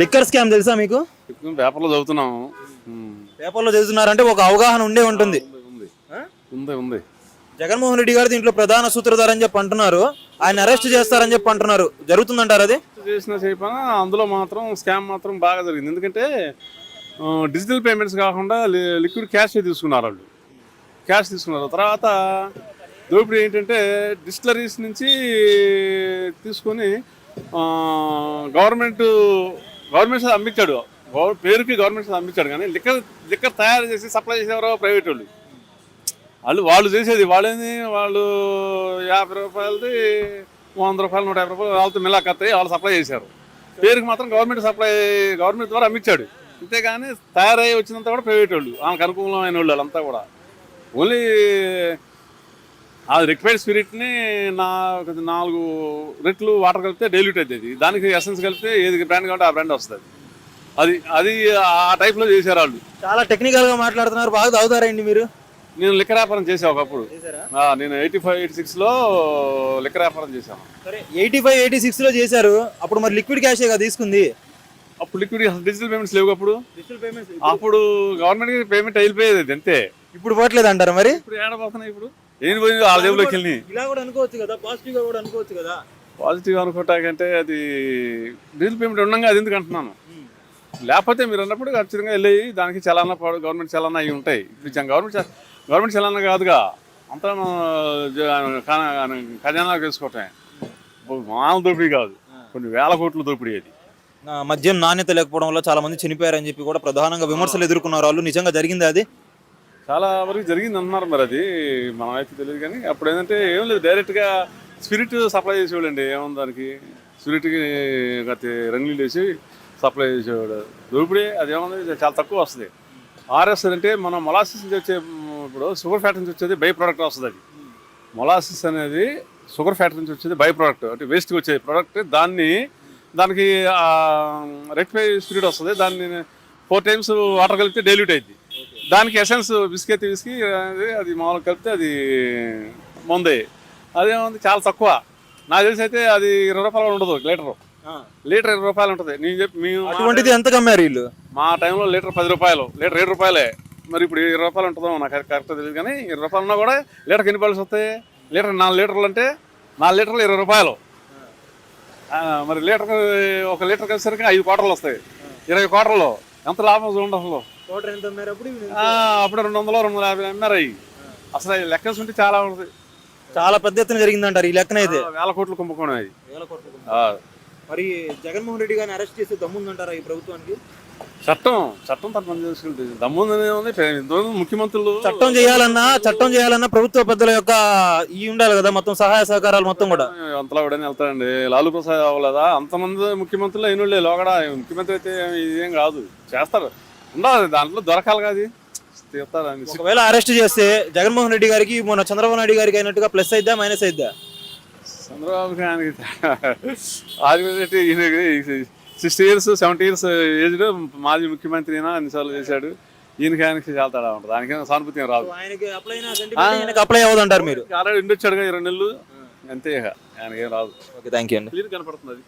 Liquor scam తెలుసా మీకు? పేపర్లో చదువుతున్నాము. పేపర్లో చదువుతున్నారంటే ఒక అవగాహన ఉండే ఉంటుంది. ఉంది జగన్మోహన్ రెడ్డి గారు దీంట్లో ప్రధాన సూత్రధార అని చెప్పి అంటున్నారు. ఆయన అరెస్ట్ చేస్తారని చెప్పి అంటున్నారు. జరుగుతుందంటారు అది? చేసిన చేయపన అందులో మాత్రం స్కామ్ మాత్రం బాగా జరిగింది. ఎందుకంటే డిజిటల్ పేమెంట్స్ కాకుండా లిక్విడ్ క్యాష్ తీసుకున్నారు వాళ్ళు. క్యాష్ తీసుకున్నారు. తర్వాత దోపిడీ ఏంటంటే డిస్టిలరీస్ నుంచి తీసుకొని గవర్నమెంట్ గవర్నమెంట్ సైడ్ అమ్మించాడు. పేరుకి గవర్నమెంట్ సైడ్ అమ్మించాడు కానీ లిక్కర్ లిక్కర్ తయారు చేసి సప్లై చేసేవారు ప్రైవేట్ వాళ్ళు. వాళ్ళు వాళ్ళు చేసేది వాళ్ళేంది? వాళ్ళు యాభై రూపాయలది వంద రూపాయలు నూట యాభై రూపాయలు వాళ్ళతో మిలాకత్తాయి వాళ్ళు సప్లై చేశారు. పేరుకి మాత్రం గవర్నమెంట్ సప్లై గవర్నమెంట్ ద్వారా అమ్మించాడు. అంతేగాని తయారై వచ్చినంత కూడా ప్రైవేట్ వాళ్ళు ఆమెకు అనుకూలమైన వాళ్ళు వాళ్ళంతా కూడా. ఓన్లీ ఆ రిక్వైర్డ్ స్పిరిట్ని నా నాలుగు రెట్లు వాటర్ కలిపితే డైల్యూట్ అవుతుంది. దానికి ఎసెన్స్ కలిపితే ఏది బ్రాండ్ కాబట్టి ఆ బ్రాండ్ వస్తుంది. అది అది ఆ టైప్లో చేశారు వాళ్ళు. చాలా టెక్నికల్గా మాట్లాడుతున్నారు. బాగా తాగుతారండి మీరు. నేను లిక్కర్ వ్యాపారం చేసా ఒకప్పుడు. నేను ఎయిటీ ఫైవ్ ఎయిటీ సిక్స్లో లిక్కర్ వ్యాపారం చేశాను. ఎయిటీ ఫైవ్ ఎయిటీ సిక్స్లో చేశారు. అప్పుడు మరి లిక్విడ్ క్యాషే కదా తీసుకుంది? అప్పుడు లిక్విడ్ డిజిటల్ పేమెంట్స్ లేవు అప్పుడు. అప్పుడు గవర్నమెంట్ పేమెంట్ అయిపోయేది అంతే. ఇప్పుడు పోవట్లేదు అంటారు మరి? ఇప్పుడు ఏడబోతున్నాయి ఇప్పుడు. ఏం పోయింది? వాళ్ళ జేబులోకి వెళ్ళి ఇలా కూడా అనుకోవచ్చు కదా పాజిటివ్గా కూడా అనుకోవచ్చు కదా. పాజిటివ్ అనుకోవటాకంటే అది డిజిటల్ పేమెంట్ ఉండగా అది ఎందుకు అంటున్నాను లేకపోతే మీరు అన్నప్పుడు ఖచ్చితంగా వెళ్ళి దానికి చలానా గవర్నమెంట్ చలానా అవి ఉంటాయి. గవర్నమెంట్ గవర్నమెంట్ చలానా కాదుగా అంతా ఖజానా- వేసుకోవటమే. మామూలు దోపిడీ కాదు. కొన్ని వేల కోట్లు దోపిడీ అది. మద్యం నాణ్యత లేకపోవడం వల్ల చాలా మంది చనిపోయారని చెప్పి కూడా ప్రధానంగా విమర్శలు ఎదుర్కొన్నారు వాళ్ళు నిజంగా జరిగింది అది? చాలా వరకు జరిగింది అన్నారు మరి అది. మనమైతే అయితే తెలియదు కానీ అప్పుడు ఏంటంటే ఏం లేదు డైరెక్ట్గా స్పిరిట్ సప్లై చేసేవాళ్ళండి. ఏముంది దానికి? స్పిరిట్కి గతి రంగులు వేసి సప్లై చేసేవాడు. దోపిడీ అది ఏముంది? చాలా తక్కువ వస్తుంది. ఆర్ఎస్ అంటే మనం మొలాసిస్ నుంచి వచ్చే ఇప్పుడు షుగర్ ఫ్యాక్టరీ నుంచి వచ్చేది బై ప్రోడక్ట్ వస్తుంది అది. మొలాసిస్ అనేది షుగర్ ఫ్యాక్టరీ నుంచి వచ్చేది బై ప్రోడక్ట్ అంటే వేస్ట్కి వచ్చే ప్రోడక్ట్ దాన్ని దానికి రెక్టిఫై స్పిరిట్ వస్తుంది. దాన్ని ఫోర్ టైమ్స్ వాటర్ కలిపితే డైల్యూట్ అయింది దానికి ఎసెన్స్ బిస్కెట్ విసికి అది మామూలుగా కలిపితే అది ముందే. అదేముంది చాలా తక్కువ. నాకు తెలిసి అయితే అది ఇరవై రూపాయలు ఉండదు లీటరు. లీటర్ ఇరవై రూపాయలు ఉంటుంది. నేను చెప్పి మేము అటువంటిది ఎంత కమ్మారు వీళ్ళు? మా టైంలో లీటర్ పది రూపాయలు లీటర్ ఏడు రూపాయలే. మరి ఇప్పుడు ఇరవై రూపాయలు ఉంటుందో నాకు కరెక్ట్ తెలియదు కానీ ఇరవై రూపాయలు ఉన్నా కూడా లీటర్కి ఎన్ని రూపాయలు వస్తాయి? లీటర్ నాలుగు లీటర్లు అంటే నాలుగు లీటర్లు ఇరవై రూపాయలు. మరి లీటర్ ఒక లీటర్ కలిసరికి ఐదు క్వార్టర్లు వస్తాయి. ఇరవై క్వార్టర్లు. ఎంత లాభం చూడండి అసలు. అప్పుడు రెండు వందలు రెండు వందల యాభై అమ్మారు అవి అసలు లెక్కలు ఉంటే చాలా ఉంటుంది. చాలా పెద్ద ఎత్తున జరిగిందంటారు ఈ లెక్కన అయితే. వేల కోట్లు కుంభకోణం అది. ఆ, మరి జగన్మోహన్ రెడ్డి గారిని అరెస్ట్ చేసి దమ్ముందంటారా ఈ ప్రభుత్వానికి? చట్టం చట్టం తన పని చేసుకుంటుంది. దమ్ముందనే ఉంది ముఖ్యమంత్రులు చట్టం చేయాలన్నా చట్టం చేయాలన్నా ప్రభుత్వ పెద్దల యొక్క ఈ ఉండాలి కదా మొత్తం సహాయ సహకారాలు మొత్తం కూడా. అంతలా కూడా వెళ్తాడండి. లాలూ ప్రసాద్ అవ్వలేదా? అంతమంది ముఖ్యమంత్రులు అయిన లోగడ. ముఖ్యమంత్రి అయితే ఇదేం కాదు. చేస్తారు. ఉండాలి దాంట్లో దొరకాలి కాదు తీస్తారు ఒకవేళ అరెస్ట్ చేస్తే జగన్మోహన్ రెడ్డి గారికి మొన్న చంద్రబాబు నాయుడు గారికి అయినట్టుగా ప్లస్ అయిద్దా మైనస్ అయిద్దా? చంద్రబాబు గారికి సిక్స్టీ ఇయర్స్ సెవెంటీ ఇయర్స్ ఏజ్లో మాజీ ముఖ్యమంత్రి అయినా అన్నిసార్లు చేశాడు. ఈయనకి ఆయనకి చాలా తేడా ఉంటుంది. ఆయనకి సానుభూతి రాదు. ఆయనకి అప్లై ఆయనకి అప్లై అవ్వదంటారు మీరు? ఆల్రెడీ ఉండొచ్చాడుగా ఇరవై నెలలు. అంతే ఇక. ఆయనకి ఏం రాదు. ఓకే థ్యాంక్ యూ అండి. క్లియర్ కనపడుతుంది